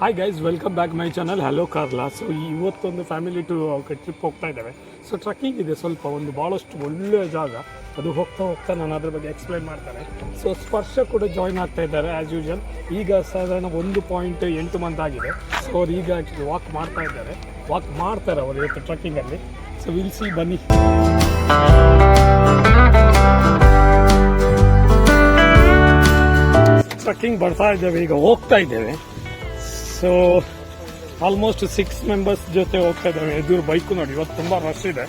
Hi guys welcome back my channel hello Carla so ಇವತ್ತೊಂದು family to trip ಹೋಗ್ತಾ ಇದ್ದಾವೆ. So trekking ಇದೆ ಸ್ವಲ್ಪ, ಒಂದು ಭಾಳಷ್ಟು ಒಳ್ಳೆಯ ಜಾಗ. ಅದು ಹೋಗ್ತಾ ಹೋಗ್ತಾ ನಾನು ಅದ್ರ ಬಗ್ಗೆ ಎಕ್ಸ್ಪ್ಲೈನ್ ಮಾಡ್ತಾರೆ ಸೊ ಸ್ಪರ್ಶ ಕೂಡ ಜಾಯ್ನ್ ಆಗ್ತಾ ಇದ್ದಾರೆ ಆ್ಯಸ್ ಯೂಶಲ್ ಈಗ ಸಾಧಾರಣ ಒಂದು ಪಾಯಿಂಟ್ ಎಂಟು ಮಂತ್ ಆಗಿದೆ. ಸೊ ಅವ್ರು ಈಗ ಆ್ಯಕ್ಚುಲಿ ವಾಕ್ ಮಾಡ್ತಾ ಇದ್ದಾರೆ. ವಾಕ್ ಮಾಡ್ತಾರೆ ಅವರು ಇವತ್ತು ಟ್ರಕ್ಕಿಂಗಲ್ಲಿ ಸೊ ವಿಲ್ ಸಿ ಬನ್ನಿ. ಟ್ರಕ್ಕಿಂಗ್ ಬರ್ತಾ ಇದ್ದೇವೆ, ಈಗ ಹೋಗ್ತಾ ಇದ್ದೇವೆ. ಸೊ ಆಲ್ಮೋಸ್ಟ್ ಸಿಕ್ಸ್ ಮೆಂಬರ್ಸ್ ಜೊತೆ ಹೋಗ್ತಾ ಇದ್ದಾವೆ ಎದುರು ಬೈಕು ನೋಡಿ, ಇವತ್ತು ತುಂಬಾ ರಶ್ ಇದೆ.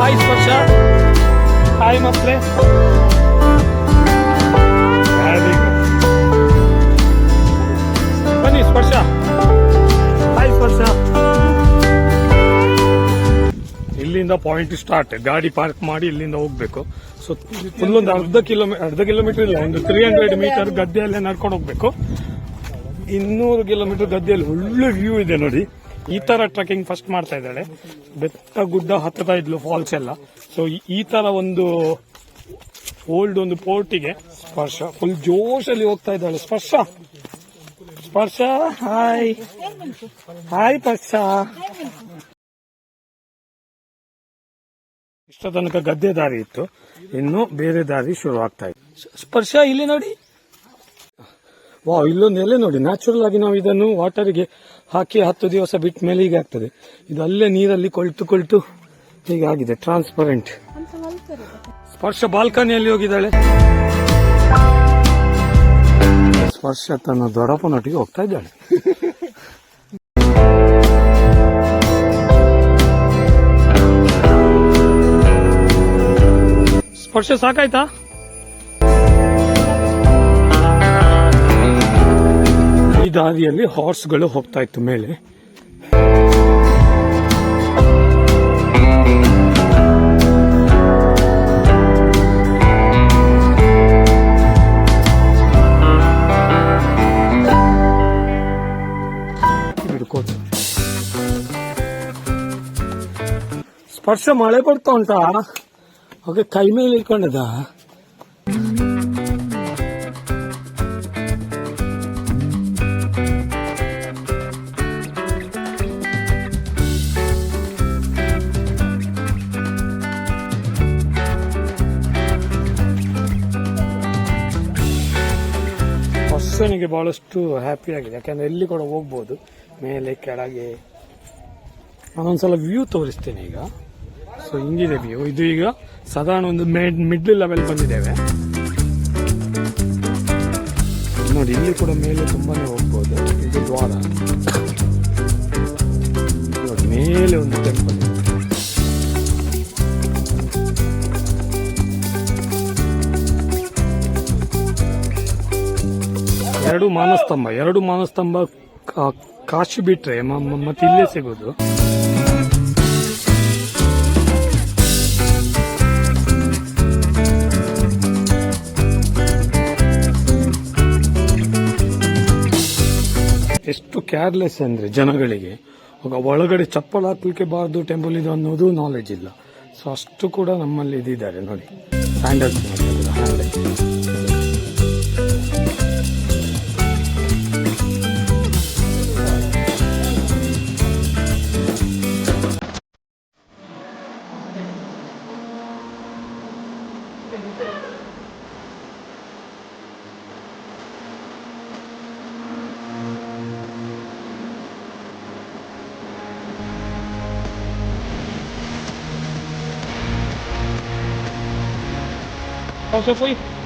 ಹಾಯ್ ಸ್ಪರ್ಶ. ಹಾಯ್ ಮಕ್ಕಳೇ. ಬನ್ನಿ, ಸ್ಪರ್ಶ. ಹಾಯ್ ಸ್ಪರ್ಶ. ಇಲ್ಲಿಂದ ಪಾಯಿಂಟ್ ಸ್ಟಾರ್ಟ್ ಗಾಡಿ ಪಾರ್ಕ್ ಮಾಡಿ ಇಲ್ಲಿಂದ ಹೋಗ್ಬೇಕು. ಸೊ ಫುಲ್ ಒಂದು ಅರ್ಧ ಕಿಲೋಮೀಟರ್ ಅರ್ಧ ಕಿಲೋಮೀಟರ್ ಇಲ್ಲ, ಒಂದು ತ್ರೀ ಹಂಡ್ರೆಡ್ ಮೀಟರ್ ಗದ್ದೆಯಲ್ಲೇ ನಡ್ಕೊಂಡು ಹೋಗ್ಬೇಕು. ಇನ್ನೂರು ಕಿಲೋಮೀಟರ್ ಗದ್ದೆಯಲ್ಲಿ ಒಳ್ಳೆ ವ್ಯೂ ಇದೆ ನೋಡಿ. ಈ ತರ ಟ್ರೆಕಿಂಗ್ ಫಸ್ಟ್ ಮಾಡ್ತಾ ಇದ್ದಾಳೆ. ಬೆಟ್ಟ, ಗುಡ್ಡ ಹತ್ತತಾ ಇದ್ಲು ಫಾಲ್ಸ್ ಎಲ್ಲ. ಸೊ ಈ ತರ ಒಂದು ಓಲ್ಡ್ ಒಂದು ಪೋರ್ಟಿಗೆ ಸ್ಪರ್ಶ. ಫುಲ್ ಜೋಶಲ್ಲಿ ಹೋಗ್ತಾ ಇದ್ದಾಳೆ. ಸ್ಪರ್ಶ. ಸ್ಪರ್ಶ. ಹಾಯ್ ಹಾಯ್ ಸ್ಪರ್ಶ. ಇಷ್ಟ ತನಕ ಗದ್ದೆ ದಾರಿ ಇತ್ತು. ಇನ್ನು ಬೇರೆ ದಾರಿ ಶುರು ಆಗ್ತಾ ಇತ್ತು ಸ್ಪರ್ಶ ಇಲ್ಲಿ ನೋಡಿ. ವಾ ಇಲ್ಲೊಂದು ಎಲೆ ನೋಡಿ. ನ್ಯಾಚುರಲ್ ಆಗಿ ನಾವು ಇದನ್ನು ವಾಟರ್ಗೆ ಹಾಕಿ ಹತ್ತು ದಿವಸ ಬಿಟ್ಟ ಮೇಲೆ ಹೀಗೆ ಆಗ್ತದೆ. ಇದು ಅಲ್ಲೇ ನೀರಲ್ಲಿ ಕೊಳ್ತು ಕೊಳ್ತು ಹೀಗೆ ಆಗಿದೆ ಟ್ರಾನ್ಸ್ಪರೆಂಟ್ ಸ್ಪರ್ಶ ಬಾಲ್ಕನಿಯಲ್ಲಿ ಹೋಗಿದ್ದಾಳೆ. ಸ್ಪರ್ಶ ತನ್ನ ದೊಡ್ಡಪ್ಪನೊಟ್ಟಿಗೆ ಹೋಗ್ತಾ ಇದ್ದಾಳೆ. ಸ್ಪರ್ಶ ಸಾಕಾಯ್ತಾ? ದಾರಿಯಲ್ಲಿ ಹಾರ್ಸ್ಗಳು ಹೋಗ್ತಾ ಇತ್ತು ಮೇಲೆ. ಸ್ಪರ್ಶ ಮಳೆ ಬರ್ತಾ ಉಂಟಾ? ಓಕೆ ಕೈ ಮೇಲೆ ಇಟ್ಕೊಂಡದ ಸ್ಪರ್ಶನಿಗೆ ಬಹಳಷ್ಟು ಹ್ಯಾಪಿ ಆಗಿದೆ. ಯಾಕಂದ್ರೆ ಎಲ್ಲಿ ಕೂಡ ಹೋಗ್ಬೋದು, ಮೇಲೆ, ಕೆಳಗೆ. ನಾನೊಂದ್ಸಲ ವ್ಯೂ ತೋರಿಸ್ತೇನೆ ಈಗ. ಸೊ ಹಿಂಗಿದೆ ವ್ಯೂ ಇದು ಈಗ ಸಾಧಾರಣ ಒಂದು ಮಿಡ್ಲ್ ಲೆವೆಲ್ ಬಂದಿದ್ದೇವೆ. ನೋಡಿ, ಇಲ್ಲಿ ಕೂಡ ಮೇಲೆ ತುಂಬಾನೇ ಹೋಗ್ಬೋದು. ಇದು ದ್ವಾರ. ನೋಡಿ, ಮೇಲೆ ಒಂದು ಟೆಂಪಲ್ ಎರಡು ಮಾನಸ್ತಂಭ ಎರಡು ಮಾನಸ್ತಂಭ ಕಾಶಿ ಬಿಟ್ರೆ ಮತ್ತೆ ಇಲ್ಲೇ ಸಿಗೋದು. ಎಷ್ಟು ಕೇರ್ಲೆಸ್ ಅಂದ್ರೆ ಜನಗಳಿಗೆ ಒಳಗಡೆ ಚಪ್ಪಲ್ ಹಾಕ್ಲಿಕ್ಕೆ ಬಾರ್ದು ಟೆಂಪಲ್ ಇದು ಅನ್ನೋದು ನಾಲೆಜ್ ಇಲ್ಲ. ಸೊ ಅಷ್ಟು ಕೂಡ ನಮ್ಮಲ್ಲಿ ಇದಿದ್ದಾರೆ ನೋಡಿ. Sandals Então, Qual o seu foi?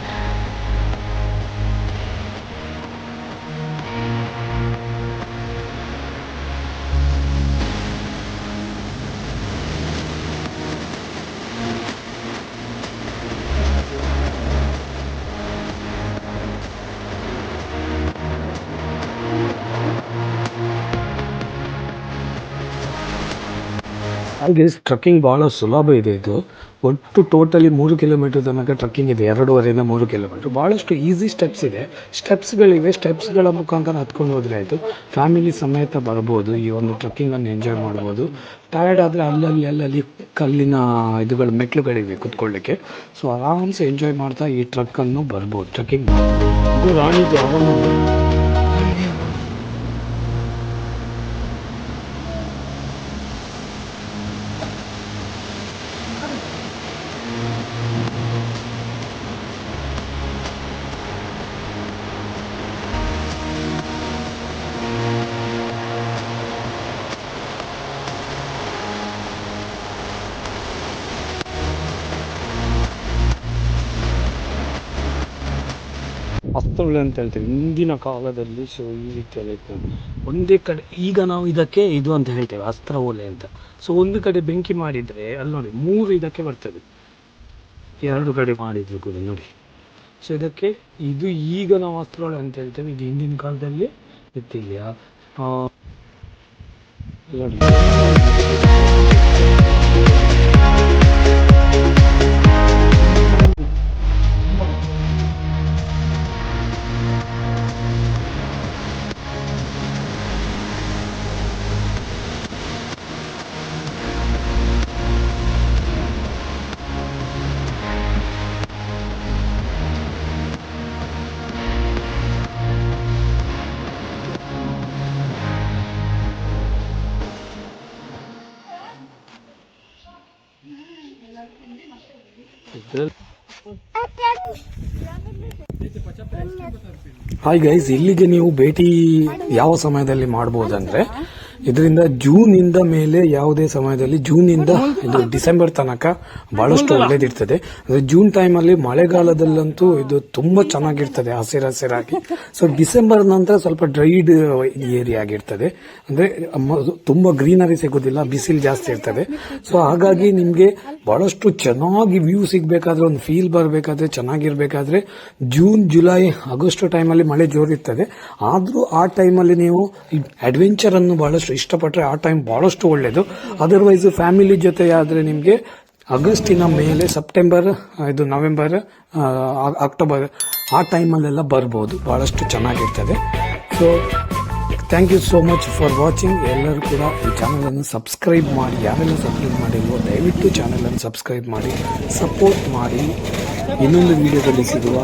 ಹಾಗೆ ಟ್ರಕ್ಕಿಂಗ್ ಭಾಳ ಸುಲಭ ಇದೆ ಇದು. ಒಟ್ಟು ಟೋಟಲಿ ಮೂರು ಕಿಲೋಮೀಟರ್ ತನಕ ಟ್ರಕ್ಕಿಂಗ್ ಇದೆ, ಎರಡೂವರೆಯಿಂದ ಮೂರು ಕಿಲೋಮೀಟರ್ ಭಾಳಷ್ಟು ಈಸಿ ಸ್ಟೆಪ್ಸ್ ಇದೆ. ಸ್ಟೆಪ್ಸ್ಗಳಿವೆ ಸ್ಟೆಪ್ಸ್ಗಳ ಮುಖಾಂತರ ಹತ್ಕೊಂಡು ಹೋದರೆ ಆಯಿತು. ಫ್ಯಾಮಿಲಿ ಸಮೇತ ಬರ್ಬೋದು, ಈ ಒಂದು ಟ್ರಕ್ಕಿಂಗನ್ನು ಎಂಜಾಯ್ ಮಾಡ್ಬೋದು. ಟಯರ್ಡ್ ಆದರೆ ಅಲ್ಲಲ್ಲಿ ಅಲ್ಲಲ್ಲಿ ಕಲ್ಲಿನ ಇದುಗಳು ಮೆಟ್ಲುಗಳಿವೆ ಕುತ್ಕೊಳ್ಳಿಕ್ಕೆ. ಸೊ ಆರಾಮ್ಸೆ ಎಂಜಾಯ್ ಮಾಡ್ತಾ ಈ ಟ್ರಕ್ಕನ್ನು ಬರ್ಬೋದು. ಟ್ರಕ್ಕಿಂಗ್ ಇದು ರಾಣಿ ಅಸ್ತೊಳ್ಳೆ ಅಂತ ಹೇಳ್ತೀವಿ. ಹಿಂದಿನ ಕಾಲದಲ್ಲಿ ಸೊ ಈ ರೀತಿಯಲ್ಲಿ ಒಂದೇ ಕಡೆ, ಈಗ ನಾವು ಇದಕ್ಕೆ ಇದು ಅಂತ ಹೇಳ್ತೇವೆ, ಅಸ್ತ್ರ ಓಲೆ ಅಂತ. ಸೊ ಒಂದು ಕಡೆ ಬೆಂಕಿ ಮಾಡಿದರೆ, ಅಲ್ಲಿ ನೋಡಿ, ಮೂರು ಇದಕ್ಕೆ ಬರ್ತದೆ. ಎರಡು ಕಡೆ ಮಾಡಿದ್ರು ಕೂಡ ನೋಡಿ. ಸೊ ಇದಕ್ಕೆ, ಇದು ಈಗ ನಾವು ಅಸ್ತ್ರಗಳು ಅಂತ ಹೇಳ್ತೇವೆ. ಇದು ಹಿಂದಿನ ಕಾಲದಲ್ಲಿ ಇತ್ತಿಲ್ಲ ನೋಡಿ. ಹಾಯ್ ಗೈಸ್ ಇಲ್ಲಿಗೆ ನೀವು ಭೇಟಿ ಯಾವ ಸಮಯದಲ್ಲಿ ಮಾಡಬಹುದಂದ್ರೆ ಇದರಿಂದ ಜೂನ್ ಇಂದ ಮೇಲೆ ಯಾವುದೇ ಸಮಯದಲ್ಲಿ ಜೂನ್ ಇಂದ ಇದು ಡಿಸೆಂಬರ್ ತನಕ ಬಹಳಷ್ಟು ಒಳ್ಳೇದಿರ್ತದೆ. ಅಂದ್ರೆ ಜೂನ್ ಟೈಮ್ ಅಲ್ಲಿ ಮಳೆಗಾಲದಲ್ಲಂತೂ ಇದು ತುಂಬಾ ಚೆನ್ನಾಗಿರ್ತದೆ ಹಸಿರು ಹಸಿರಾಗಿ ಸೊ ಡಿಸೆಂಬರ್ ನಂತರ ಸ್ವಲ್ಪ ಡ್ರೈಡ್ ಏರಿಯಾ ಆಗಿರ್ತದೆ. ಅಂದ್ರೆ ತುಂಬಾ ಗ್ರೀನರಿ ಸಿಗೋದಿಲ್ಲ ಬಿಸಿಲು ಜಾಸ್ತಿ ಇರ್ತದೆ. ಸೊ ಹಾಗಾಗಿ ನಿಮ್ಗೆ ಬಹಳಷ್ಟು ಚೆನ್ನಾಗಿ ವ್ಯೂ ಸಿಗಬೇಕಾದ್ರೆ ಒಂದು ಫೀಲ್ ಬರಬೇಕಾದ್ರೆ ಚೆನ್ನಾಗಿರ್ಬೇಕಾದ್ರೆ ಜೂನ್ ಜುಲೈ ಆಗಸ್ಟ್ ಟೈಮ್ ಅಲ್ಲಿ ಮಳೆ ಜೋರಿರ್ತದೆ. ಆದ್ರೂ ಆ ಟೈಮ್ ಅಲ್ಲಿ ನೀವು ಅಡ್ವೆಂಚರ್ ಅನ್ನು ಬಹಳಷ್ಟು ಇಷ್ಟಪಟ್ಟರೆ ಆ ಟೈಮ್ ಬಹಳಷ್ಟು ಒಳ್ಳೇದು. ಅದರ್ವೈಸ್ ಫ್ಯಾಮಿಲಿ ಜೊತೆ ಆದರೆ ನಿಮಗೆ ಆಗಸ್ಟಿನ ಮೇಲೆ ಸೆಪ್ಟೆಂಬರ್ ಇದು ನವೆಂಬರ್ ಅಕ್ಟೋಬರ್ ಆ ಟೈಮಲ್ಲೆಲ್ಲ ಬರ್ಬೋದು. ಭಾಳಷ್ಟು ಚೆನ್ನಾಗಿರ್ತದೆ. So thank you so much for watching ಎಲ್ಲರೂ ಕೂಡ ಈ ಚಾನಲನ್ನು ಸಬ್ಸ್ಕ್ರೈಬ್ ಮಾಡಿ. ಯಾರೆಲ್ಲ ಸಬ್ಸ್ಕ್ರೈಬ್ ಮಾಡಿಲ್ವೋ, ದಯವಿಟ್ಟು ಚಾನಲನ್ನು ಸಬ್ಸ್ಕ್ರೈಬ್ ಮಾಡಿ. ಸಪೋರ್ಟ್ ಮಾಡಿ. ಇನ್ನೊಂದು ವಿಡಿಯೋದಲ್ಲಿ ಸಿಗುವ